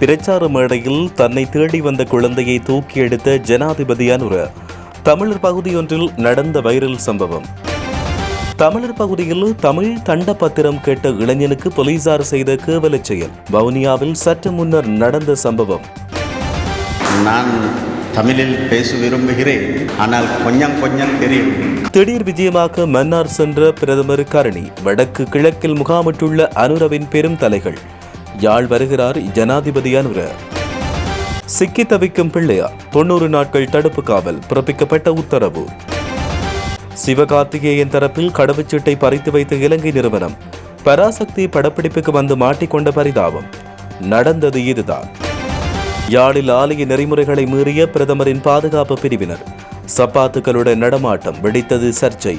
பிரச்சார மேடையில் தன்னை தேடி வந்த குழந்தையை தூக்கி எடுத்த ஜனாதிபதி அனுர தமிழர் பகுதியொன்றில் நடந்த வைரல் சம்பவம். தமிழர் பகுதியில் தமிழ் தண்டப்பத்திரம் கேட்ட இளைஞனுக்கு போலீசார் செய்த கேவலச் செயல். வவுனியாவில் சற்று முன்னர் நடந்த சம்பவம். நான் தமிழில் பேச விரும்புகிறேன். ஆனால் கொஞ்சம் கொஞ்சம் தெரியும். திடீர் விஜயமாக மன்னார் சென்ற பிரதமர் கரணி வடக்கு கிழக்கில் முகாமிட்டுள்ள அனுரவின் பெரும் தலைகள். யாழ் வருகிறார் ஜனாதிபதி அனுர சிக்கி தவிக்கும் பிள்ளையார் தொண்ணூறு நாட்கள் தடுப்பு காவல் பிறப்பிக்கப்பட்ட உத்தரவு. சிவகார்த்திகேயன் தரப்பில் கடவுச்சீட்டை பறித்து வைத்த இலங்கை நிறுவனம் பராசக்தி படப்பிடிப்புக்கு வந்து மாட்டிக்கொண்ட பரிதாபம். நடந்தது இதுதான். யாழில் ஆலய நெறிமுறைகளை மீறிய பிரதமரின் பாதுகாப்பு பிரிவினர் சப்பாத்துக்களுடன் நடமாட்டம் வெடித்தது சர்ச்சை.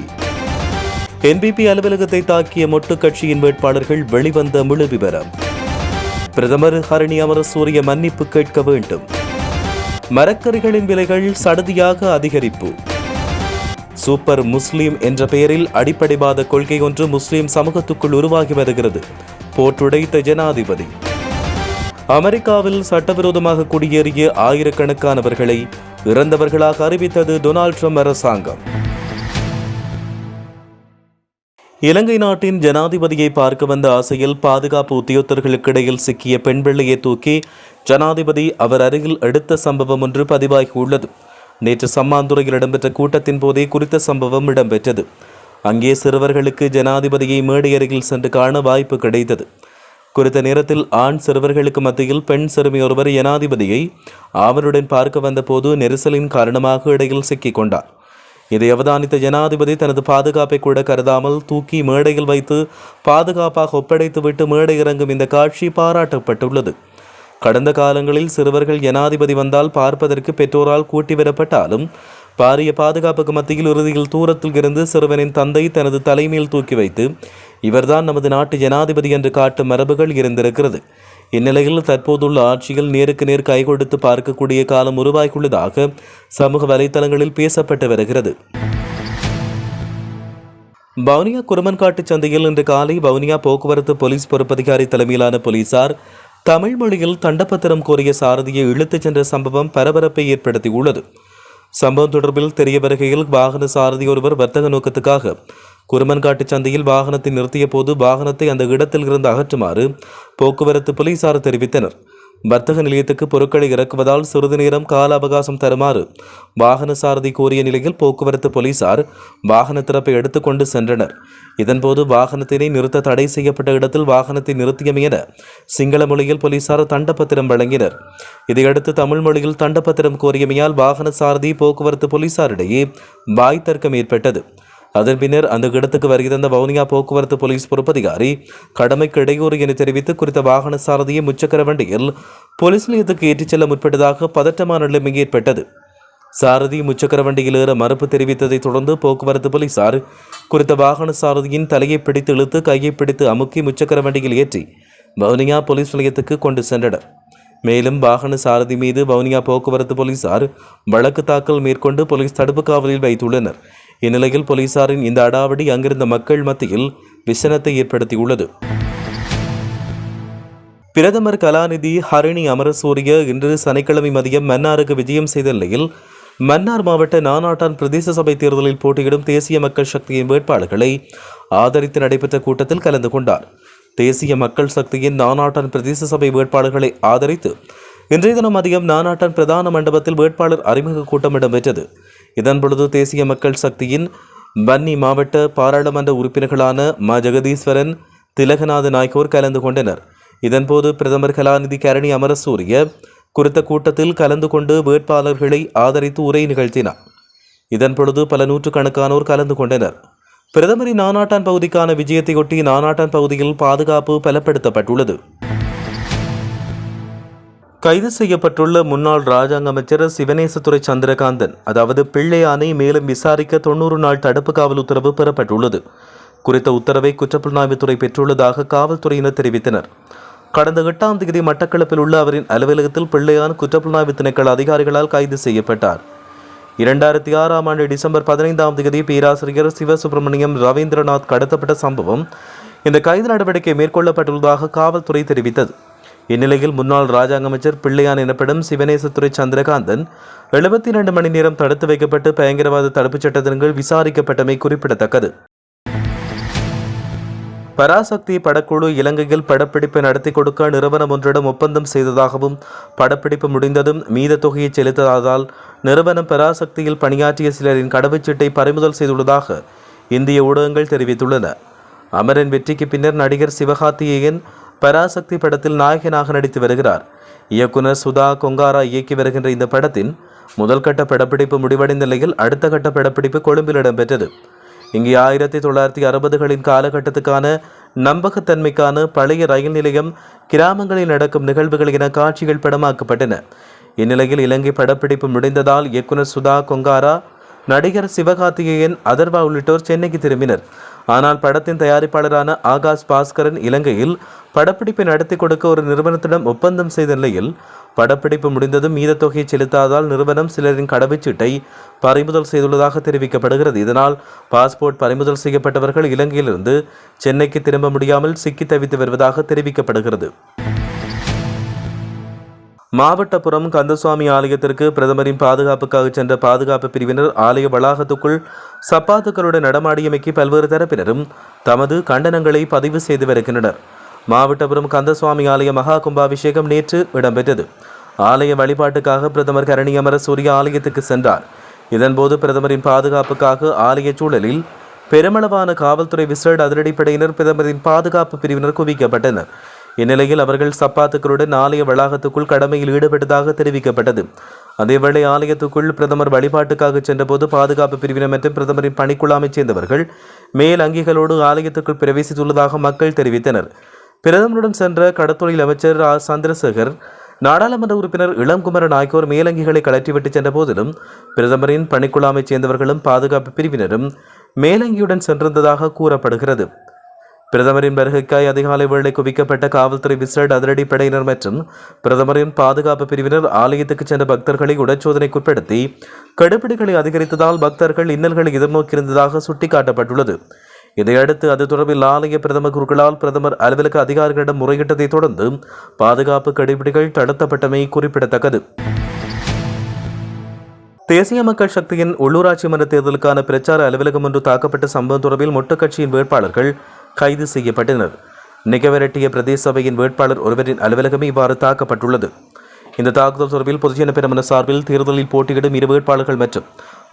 என்பிபி அலுவலகத்தை தாக்கிய மொட்டு கட்சியின் வேட்பாளர்கள் வெளிவந்த முழு விவரம். பிரதமர் ஹரணி அமரசூரிய மன்னிப்பு கேட்க வேண்டும். மரக்கறிகளின் விலைகள் சடதியாக அதிகரிப்பு. சூப்பர் முஸ்லீம் என்ற பெயரில் அடிப்படைவாத கொள்கை ஒன்று முஸ்லீம் சமூகத்துக்குள் உருவாகி வருகிறது. போற்றுடைத்த ஜனாதிபதி. அமெரிக்காவில் சட்டவிரோதமாக குடியேறிய ஆயிரக்கணக்கானவர்களை இறந்தவர்களாக அறிவித்தது டொனால்ட் ட்ரம்ப் அரசாங்கம். இலங்கை நாட்டின் ஜனாதிபதியை பார்க்க வந்த ஆசையில் பாதுகாப்பு உத்தியோகத்தர்களுக்கிடையில் சிக்கிய பெண் பிள்ளையை தூக்கி ஜனாதிபதி அவர் அருகில் எடுத்த சம்பவம் ஒன்று பதிவாகியுள்ளது நேற்று சம்மாந்துறையில் இடம்பெற்ற கூட்டத்தின் போதே குறித்த சம்பவம் இடம்பெற்றது. அங்கே சிறுவர்களுக்கு ஜனாதிபதியை மேடை அருகில் சென்று காண வாய்ப்பு கிடைத்தது. குறித்த நேரத்தில் ஆண் சிறுவர்களுக்கு மத்தியில் பெண் சிறுமி ஒருவர் ஜனாதிபதியை அவருடன் பார்க்க வந்தபோது நெரிசலின் காரணமாக இடையில் சிக்கிக் கொண்டார். இதை அவதானித்த ஜனாதிபதி தனது பாதுகாப்பை கூட கருதாமல் தூக்கி மேடையில் வைத்து பாதுகாப்பாக ஒப்படைத்துவிட்டு மேடை இறங்கும் இந்த காட்சி பாராட்டப்பட்டுள்ளது. கடந்த காலங்களில் சிறுவர்கள் ஜனாதிபதி வந்தால் பார்ப்பதற்கு பெற்றோரால் கூட்டி வரப்பட்டாலும் பாரிய பாதுகாப்புக்கு மத்தியில் இறுதியில் தூரத்தில் இருந்து சிறுவனின் தந்தை தனது தலைமையில் தூக்கி வைத்து இவர்தான் நமது நாட்டு ஜனாதிபதி என்று காட்டும் மரபுகள் இருந்திருக்கிறது. இந்நிலையில் தற்போதுள்ள ஆட்சியில் நேருக்கு நேர் கை கொடுத்து பார்க்கக்கூடிய காலம் உருவாகியுள்ளதாக சமூக வலைதளங்களில் பேசப்பட்டு வருகிறது. வவுனியா குரமன்காட்டு சந்தையில் இன்று காலை வவுனியா போக்குவரத்து போலீஸ் பொறுப்பதிகாரி தலைமையிலான போலீசார் தமிழ் மொழியில் தண்டப்பத்திரம் கோரிய சாரதியை இழுத்துச் சென்ற சம்பவம் பரபரப்பை ஏற்படுத்தியுள்ளது. சம்பவம் தொடர்பில் தெரிய வருகையில் வாகன சாரதி ஒருவர் வர்த்தக நோக்கத்துக்காக குருமன்காட்டு சந்தையில் வாகனத்தை நிறுத்திய போது வாகனத்தை அந்த இடத்தில் இருந்து அகற்றுமாறு போக்குவரத்து போலீசார் தெரிவித்தனர். வர்த்தக நிலையத்துக்கு பொருட்களை இறக்குவதால் சிறிது நேரம் கால அவகாசம் தருமாறு வாகன சாரதி கோரிய நிலையில் போக்குவரத்து போலீசார் வாகன திறப்பை எடுத்துக்கொண்டு சென்றனர். இதன்போது வாகனத்தினை நிறுத்த தடை செய்யப்பட்ட இடத்தில் வாகனத்தை நிறுத்தியமை என சிங்கள மொழியில் போலீசார் தண்டப்பத்திரம் வழங்கினர். இதையடுத்து தமிழ் மொழியில் தண்டப்பத்திரம் கோரியமையால் வாகன சாரதி போக்குவரத்து போலீசாரிடையே வாய் தர்க்கம் ஏற்பட்டது. அதன் பின்னர் அந்த இடத்துக்கு வருகை தந்த வவுனியா போக்குவரத்து போலீஸ் பொறுப்பதிகாரி கடமைக்கு இடையூறு என தெரிவித்து குறித்த வாகன சாரதியை முச்சக்கர வண்டியில் போலீஸ் நிலையத்துக்கு ஏற்றிச் செல்ல முற்பட்டதாக பதட்டமான நிலைமை ஏற்பட்டது. சாரதி முச்சக்கர வண்டியில் ஏற மறுப்பு தெரிவித்ததை தொடர்ந்து போக்குவரத்து போலீசார் குறித்த வாகன சாரதியின் தலையை பிடித்து இழுத்து கையை பிடித்து அமுக்கி முச்சக்கர வண்டியில் ஏற்றி வவுனியா போலீஸ் நிலையத்துக்கு கொண்டு சென்றனர். மேலும் வாகன சாரதி மீது வவுனியா போக்குவரத்து போலீசார் வழக்கு தாக்கல் மேற்கொண்டு போலீஸ் தடுப்பு காவலில் வைத்துள்ளனர். இந்நிலையில் போலீசாரின் இந்த அடாவடி அங்கிருந்த மக்கள் மத்தியில் விசனத்தை ஏற்படுத்தியுள்ளது. பிரதமர் கலாநிதி ஹரிணி அமரசூரிய இன்று சனிக்கிழமை மதியம் மன்னாருக்கு விஜயம் செய்த நிலையில் மன்னார் மாவட்ட நானாட்டான் பிரதேச சபை தேர்தலில் போட்டியிடும் தேசிய மக்கள் சக்தியின் வேட்பாளர்களை ஆதரித்து நடைபெற்ற கூட்டத்தில் கலந்து கொண்டார். தேசிய மக்கள் சக்தியின் நானாட்டான் பிரதேச சபை வேட்பாளர்களை ஆதரித்து இன்றைய தினம் மதியம் நானாட்டான் பிரதான மண்டபத்தில் வேட்பாளர் அறிமுக கூட்டம் இடம்பெற்றது. இதன் பொழுது தேசிய மக்கள் சக்தியின் வன்னி மாவட்ட பாராளுமன்ற உறுப்பினர்களான ம. ஜெகதீஸ்வரன் திலகநாத நாய்க்கோர் கலந்து கொண்டனர். இதன்போது பிரதமர் கலாநிதி கரணி அமரசூரிய குறித்த கூட்டத்தில் கலந்து கொண்டு வேட்பாளர்களை ஆதரித்து உரை நிகழ்த்தினார். இதன் பொழுது பல நூற்றுக்கணக்கானோர் கலந்து கொண்டனர். பிரதமரின் நானாட்டான் பகுதிக்கான விஜயத்தையொட்டி நானாட்டான் பகுதியில் பாதுகாப்பு பலப்படுத்தப்பட்டுள்ளது. கைது செய்யப்பட்டுள்ள முன்னாள் ராஜாங்க அமைச்சர் சிவனேசத்துறை சந்திரகாந்தன் அதாவது பிள்ளையானை மேலும் விசாரிக்க தொண்ணூறு நாள் தடுப்பு காவல் உத்தரவு பெறப்பட்டுள்ளது. குறித்த உத்தரவை குற்றப்புலனாய்வுத்துறை பெற்றுள்ளதாக காவல்துறையினர் தெரிவித்தனர். கடந்த எட்டாம் தேதி மட்டக்களப்பில் உள்ள அவரின் அலுவலகத்தில் பிள்ளையான் குற்றப்புலனாய்வு திணைக்கள அதிகாரிகளால் கைது செய்யப்பட்டார். இரண்டாயிரத்தி ஆறாம் ஆண்டு டிசம்பர் பதினைந்தாம் தேதி பேராசிரியர் சிவசுப்பிரமணியம் ரவீந்திரநாத் கடத்தப்பட்ட சம்பவம் இந்த கைது நடவடிக்கை மேற்கொள்ளப்பட்டுள்ளதாக காவல்துறை தெரிவித்தது. இந்நிலையில் முன்னாள் ராஜாங்க அமைச்சர் பிள்ளையான் எனப்படும் சிவனேசத்துறை சந்திரகாந்தன் எழுபத்தி இரண்டு மணி நேரம் தடுத்து வைக்கப்பட்டு பயங்கரவாத தடுப்புச் சட்டத்தின் கீழ் விசாரிக்கப்பட்டமை குறிப்பிடத்தக்கது. பராசக்தி படக்குழு இலங்கையில் படப்பிடிப்பை நடத்தி கொடுக்க நிறுவனம் ஒன்றிடம் ஒப்பந்தம் செய்ததாகவும் படப்பிடிப்பு முடிந்ததும் மீத தொகையை செலுத்தாததால் நிறுவனம் பராசக்தியில் பணியாற்றிய சிலரின் கடவுச்சீட்டை பறிமுதல் செய்துள்ளதாக இந்திய ஊடகங்கள் தெரிவித்துள்ளன. அமரன் வெற்றிக்கு பின்னர் நடிகர் சிவகார்த்திகேயன் பராசக்தி படத்தில் நாயகனாக நடித்து வருகிறார். இயக்குனர் சுதா கொங்காரா இயக்கி வருகின்ற இந்த படத்தின் முதல் கட்ட படப்பிடிப்பு முடிவடைந்த நிலையில் அடுத்த கட்ட படப்பிடிப்பு கொழும்பில் இடம்பெற்றது. இங்கே ஆயிரத்தி தொள்ளாயிரத்தி அறுபதுகளின் காலகட்டத்துக்கான நம்பகத்தன்மைக்கான பழைய ரயில் நிலையம் கிராமங்களில் நடக்கும் நிகழ்வுகள் என காட்சிகள் படமாக்கப்பட்டன. இந்நிலையில் இலங்கை படப்பிடிப்பு முடிந்ததால் இயக்குனர் சுதா கொங்காரா நடிகர் சிவகார்த்திகேயன் அதர்வா உள்ளிட்டோர் சென்னைக்கு திரும்பினர். ஆனால் படத்தின் தயாரிப்பாளரான ஆகாஷ் பாஸ்கரன் இலங்கையில் படப்பிடிப்பை நடத்தி கொடுக்க ஒரு நிறுவனத்திடம் ஒப்பந்தம் செய்த நிலையில் படப்பிடிப்பு முடிந்ததும் மீத தொகையை செலுத்தாதால் நிறுவனம் சிலரின் கடவுச்சீட்டை பறிமுதல் செய்துள்ளதாக தெரிவிக்கப்படுகிறது. இதனால் பாஸ்போர்ட் பறிமுதல் செய்யப்பட்டவர்கள் இலங்கையிலிருந்து சென்னைக்கு திரும்ப முடியாமல் சிக்கி தவித்து வருவதாக தெரிவிக்கப்படுகிறது. மாவட்டபுரம் கந்தசுவாமி ஆலயத்திற்கு பிரதமரின் பாதுகாப்புக்காக சென்ற பாதுகாப்பு பிரிவினர் ஆலய வளாகத்துக்குள் சப்பாத்துக்களுடன் நடமாடியமைக்கு பல்வேறு தரப்பினரும் தமது கண்டனங்களை பதிவு செய்து வருகின்றனர். மாவட்டபுரம் கந்தசுவாமி ஆலய மகா கும்பாபிஷேகம் நேற்று இடம்பெற்றது. ஆலய வழிபாட்டுக்காக பிரதமர் கரணி அமர சூரிய ஆலயத்துக்கு சென்றார். இதன்போது பிரதமரின் பாதுகாப்புக்காக ஆலய சூழலில் பெருமளவான காவல்துறை விசேட அதிரடிப்படையினர் பிரதமரின் பாதுகாப்பு பிரிவினர் குவிக்கப்பட்டனர். இந்நிலையில் அவர்கள் சப்பாத்துக்களுடன் ஆலய வளாகத்துக்குள் கடமையில் ஈடுபட்டதாக தெரிவிக்கப்பட்டது. அதேவேளை ஆலயத்துக்குள் பிரதமர் வழிபாட்டுக்காக சென்றபோது பாதுகாப்பு பிரிவினர் மற்றும் பிரதமரின் பணிக்குழாமைச் சேர்ந்தவர்கள் மேல் அங்கிகளோடு ஆலயத்துக்குள் பிரவேசித்துள்ளதாக மக்கள் தெரிவித்தனர். பிரதமருடன் சென்ற கடத்தொழில் அமைச்சர் ஆ. சந்திரசேகர் நாடாளுமன்ற உறுப்பினர் இளங்குமரன் ஆகியோர் மேலங்கிகளை கலற்றிவிட்டு சென்ற போதிலும் பிரதமரின் பணிக்குழாமைச் சேர்ந்தவர்களும் பாதுகாப்பு பிரிவினரும் மேலங்கியுடன் சென்றிருந்ததாக கூறப்படுகிறது. பிரதமரின் வருகைக்காய் அதிகாலை வேளை குவிக்கப்பட்ட காவல்துறை விசேட அதிரடி படையினர் மற்றும் பிரதமரின் பாதுகாப்பு பிரிவினர் ஆலயத்துக்கு சென்ற பக்தர்களை உடச்சோதனைக்குட்படுத்தி கடுபிடிகளை அதிகரித்ததால் பக்தர்கள் இன்னல்களை எதிர்நோக்கியிருந்ததாக சுட்டிக்காட்டப்பட்டுள்ளது. இதையடுத்து அது தொடர்பில் ஆலய பிரதம குருக்களால் பிரதமர் அலுவலக அதிகாரிகளிடம் முறையிட்டதைத் தொடர்ந்து பாதுகாப்பு கடுபிடிகள் தடுத்தப்பட்டமை குறிப்பிடத்தக்கது. தேசிய மக்கள் சக்தியின் உள்ளூராட்சி மன்ற தேர்தலுக்கான பிரச்சார அலுவலகம் ஒன்று தாக்கப்பட்ட சம்பவம் தொடர்பில் மொட்டு கட்சியின் வேட்பாளர்கள் கைது செய்யப்பட்டனர். நிகவரட்டிய பிரதேச சபையின் வேட்பாளர் ஒருவரின் அலுவலகமே இவ்வாறு தாக்கப்பட்டுள்ளது. இந்த தாக்குதல் தொடர்பில் பொதுஜன பெருமன சார்பில் தேர்தலில் போட்டியிடும் இரு வேட்பாளர்கள் மற்றும்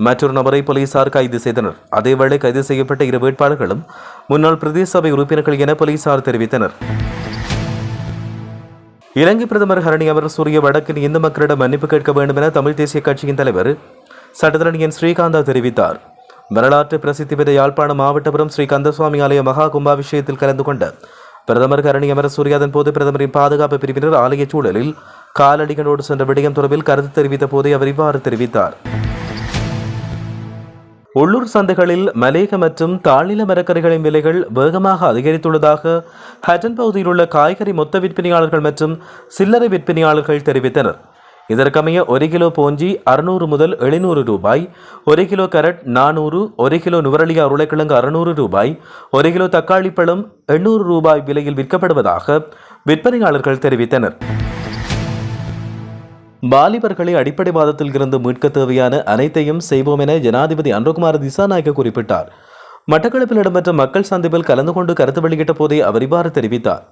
மற்றொரு நபரை போலீசார் கைது செய்தனர். அதேவேளை கைது செய்யப்பட்ட இரு வேட்பாளர்களும் முன்னாள் பிரதேச சபை உறுப்பினர்கள் என போலீசார் தெரிவித்தனர். இலங்கை பிரதமர் ஹரணி அமர் சூரிய வடக்கின் இந்து மக்களிடம் மன்னிப்பு கேட்க வேண்டும் என தமிழ் தேசிய கட்சியின் தலைவர் சட்டத்தரணியன் ஸ்ரீகாந்தா தெரிவித்தார். வரலாற்று பிரசித்தி பெற்ற யாழ்ப்பாணம் மாவட்டபுரம் ஸ்ரீ கந்தசுவாமி ஆலய மகா கும்பாபிஷேகத்தில் கலந்து கொண்ட பிரதமர் கரணி அமர சூர்யாதன் போது பிரதமரின் பாதுகாப்பு பிரிவினர் ஆலய சூழலில் காலடிகளோடு சென்ற விடயம் தொடர்பில் கருத்து தெரிவித்த போதே அவர் இவ்வாறு தெரிவித்தார். உள்ளூர் சந்தைகளில் மலேக மற்றும் தாழ்நில மரக்கறிகளின் விலைகள் வேகமாக அதிகரித்துள்ளதாக ஹட்டன் பகுதியில் உள்ள காய்கறி மொத்த விற்பனையாளர்கள் மற்றும் சில்லறை விற்பனையாளர்கள் தெரிவித்தனர். இதற்கமைய ஒரு கிலோ போஞ்சி அறுநூறு முதல் எழுநூறு ரூபாய் ஒரு கிலோ கரட் நானூறு ஒரு கிலோ நுவரலியா உருளைக்கிழங்கு அறுநூறு ரூபாய் ஒரு கிலோ தக்காளி பழம் எண்ணூறு ரூபாய் விலையில் விற்கப்படுவதாக விற்பனையாளர்கள் தெரிவித்தனர். வாலிபர்களை அடிப்படைவாதத்தில் இருந்து மீட்க தேவையான அனைத்தையும் செய்வோம் என ஜனாதிபதி அன்ருகுமார் திசாநாயக்க குறிப்பிட்டார். மட்டக்களப்பில் இடம்பெற்ற மக்கள் சந்திப்பில் கலந்து கொண்டு கருத்து வெளியிட்ட போதே அவர் இவ்வாறு தெரிவித்தார்.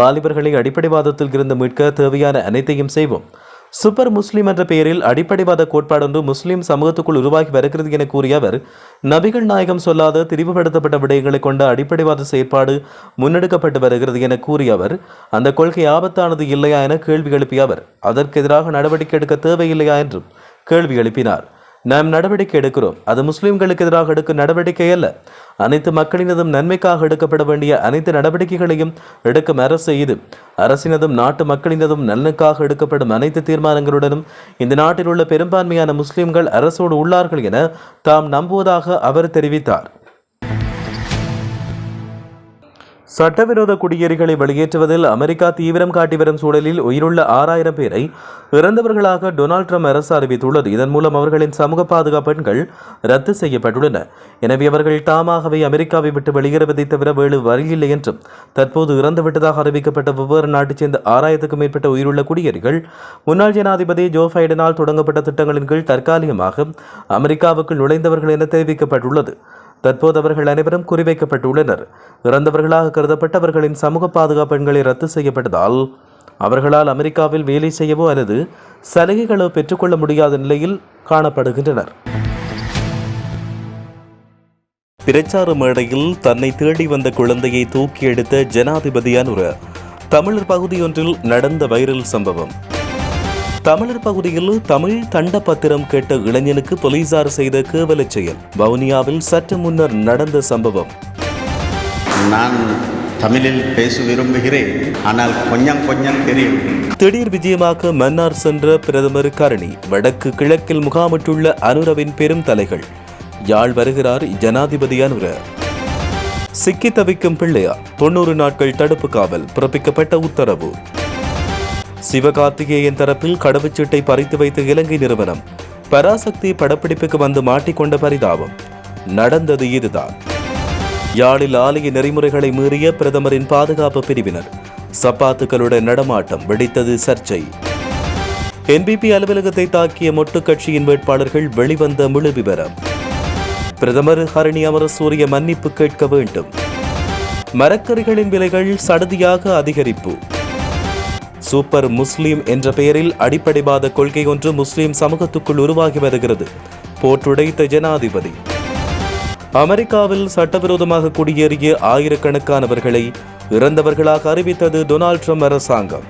வாலிபர்களை அடிப்படைவாதத்தில் இருந்து மீட்க தேவையான அனைத்தையும் செய்வோம். சூப்பர் முஸ்லிம் என்ற பெயரில் அடிப்படைவாத கோட்பாடொன்று முஸ்லிம் சமூகத்துக்குள் உருவாகி வருகிறது என கூறிய அவர் நபிகள் நாயகம் சொல்லாத திரிவுபடுத்தப்பட்ட விடயங்களை கொண்ட அடிப்படைவாத செயற்பாடு முன்னெடுக்கப்பட்டு வருகிறது என கூறிய அவர் அந்த கொள்கை ஆபத்தானது இல்லையா என கேள்வி எழுப்பிய அவர் அதற்கு எதிராக நடவடிக்கை எடுக்க தேவையில்லையா என்றும் கேள்வி எழுப்பினார். நாம் நடவடிக்கை எடுக்கிறோம். அது முஸ்லிம்களுக்கு எதிராக எடுக்கும் நடவடிக்கை அல்ல. அனைத்து மக்களினதும் நன்மைக்காக எடுக்கப்பட வேண்டிய அனைத்து நடவடிக்கைகளையும் எடுக்கும் அரசு இது. அரசினதும் நாட்டு மக்களினதும் நலனுக்காக எடுக்கப்படும் அனைத்து தீர்மானங்களுடனும் இந்த நாட்டில் உள்ள பெரும்பான்மையான முஸ்லிம்கள் அரசோடு உள்ளார்கள் என தாம் நம்புவதாக அவர் தெரிவித்தார். சட்டவிரோத குடியேறிகளை வெளியேற்றுவதில் அமெரிக்கா தீவிரம் காட்டி வரும் சூழலில் உயிருள்ள ஆறாயிரம் பேரை இறந்தவர்களாக டொனால்ட் ட்ரம்ப் அரசு அறிவித்துள்ளது. இதன் மூலம் அவர்களின் சமூக பாதுகாப்பு எண்கள் ரத்து செய்யப்பட்டுள்ளன. எனவே அவர்கள் தாமாகவே அமெரிக்காவை விட்டு வெளியேறுவதை தவிர வேறு வழியில்லை என்றும் தற்போது இறந்துவிட்டதாக அறிவிக்கப்பட்ட வெவ்வேறு நாட்டைச் சேர்ந்த ஆறாயிரத்துக்கும் மேற்பட்ட உயிருள்ள குடியேறிகள் முன்னாள் ஜனாதிபதி ஜோ பைடனால் தொடங்கப்பட்ட திட்டங்களின் கீழ் தற்காலிகமாக அமெரிக்காவுக்குள் நுழைந்தவர்கள் என தெரிவிக்கப்பட்டுள்ளது. தற்போது அவர்கள் அனைவரும் குறிவைக்கப்பட்டுள்ளனர். இறந்தவர்களாக கருதப்பட்டவர்களின் சமூக பாதுகாப்பு எண்களை ரத்து செய்யப்பட்டதால் அவர்களால் அமெரிக்காவில் வேலை செய்யவோ அல்லது சலுகைகளோ பெற்றுக்கொள்ள முடியாத நிலையில் காணப்படுகின்றனர். பிரச்சார மேடையில் தன்னை தேடி வந்த குழந்தையை தூக்கி எடுத்த ஜனாதிபதி அனுர தமிழர் பகுதியொன்றில் நடந்த வைரல் சம்பவம். தமிழர் பகுதியில் தமிழ் தண்டப்பத்திரம் கேட்ட இளைஞனுக்கு போலீசார் செய்த கேவலச் செயல். வவுனியாவில் சற்று முன்னர் நடந்த சம்பவம். நான் தமிழில் பேச விரும்புகிறேன். ஆனால் கொஞ்சம் கொஞ்சம் தெரியும். திடீர் விஜயமாக மன்னார் சென்ற பிரதமர் கரணி வடக்கு கிழக்கில் முகாமிட்டுள்ள அனுரவின் பெரும் தலைகள். யாழ் வருகிறார் ஜனாதிபதி அனுர. சிக்கி தவிக்கும் பிள்ளையார் தொண்ணூறு நாட்கள் தடுப்பு காவல் பிறப்பிக்கப்பட்ட உத்தரவு. சிவகார்த்திகேயன் தரப்பில் கடவுச்சீட்டை பறித்து வைத்த இலங்கை நிறுவனம் பராசக்தி படப்பிடிப்புக்கு வந்து மாட்டிக்கொண்ட பரிதாபம். நடந்தது இதுதான். யாழில் ஆலய நெறிமுறைகளை மீறிய பிரதமரின் பாதுகாப்பு பிரிவினர். சப்பாத்துக்களுடன் நடமாட்டம் வெடித்தது சர்ச்சை. என்பிபி அலுவலகத்தை தாக்கிய மொட்டு கட்சியின் வேட்பாளர்கள் வெளிவந்த முழு விவரம். பிரதமர் ஹரணி அமரசூரிய மன்னிப்பு கேட்க வேண்டும். மரக்கறிகளின் விலைகள் சடதியாக அதிகரிப்பு. சூப்பர் முஸ்லீம் என்ற பெயரில் அடிப்படைவாத கொள்கை ஒன்று முஸ்லீம் சமூகத்துக்குள் உருவாகி வருகிறது. போற்றுடைத்த ஜனாதிபதி. அமெரிக்காவில் சட்டவிரோதமாக குடியேறிய ஆயிரக்கணக்கானவர்களை இறந்தவர்களாக அறிவித்தது டொனால்ட் ட்ரம்ப் அரசாங்கம்.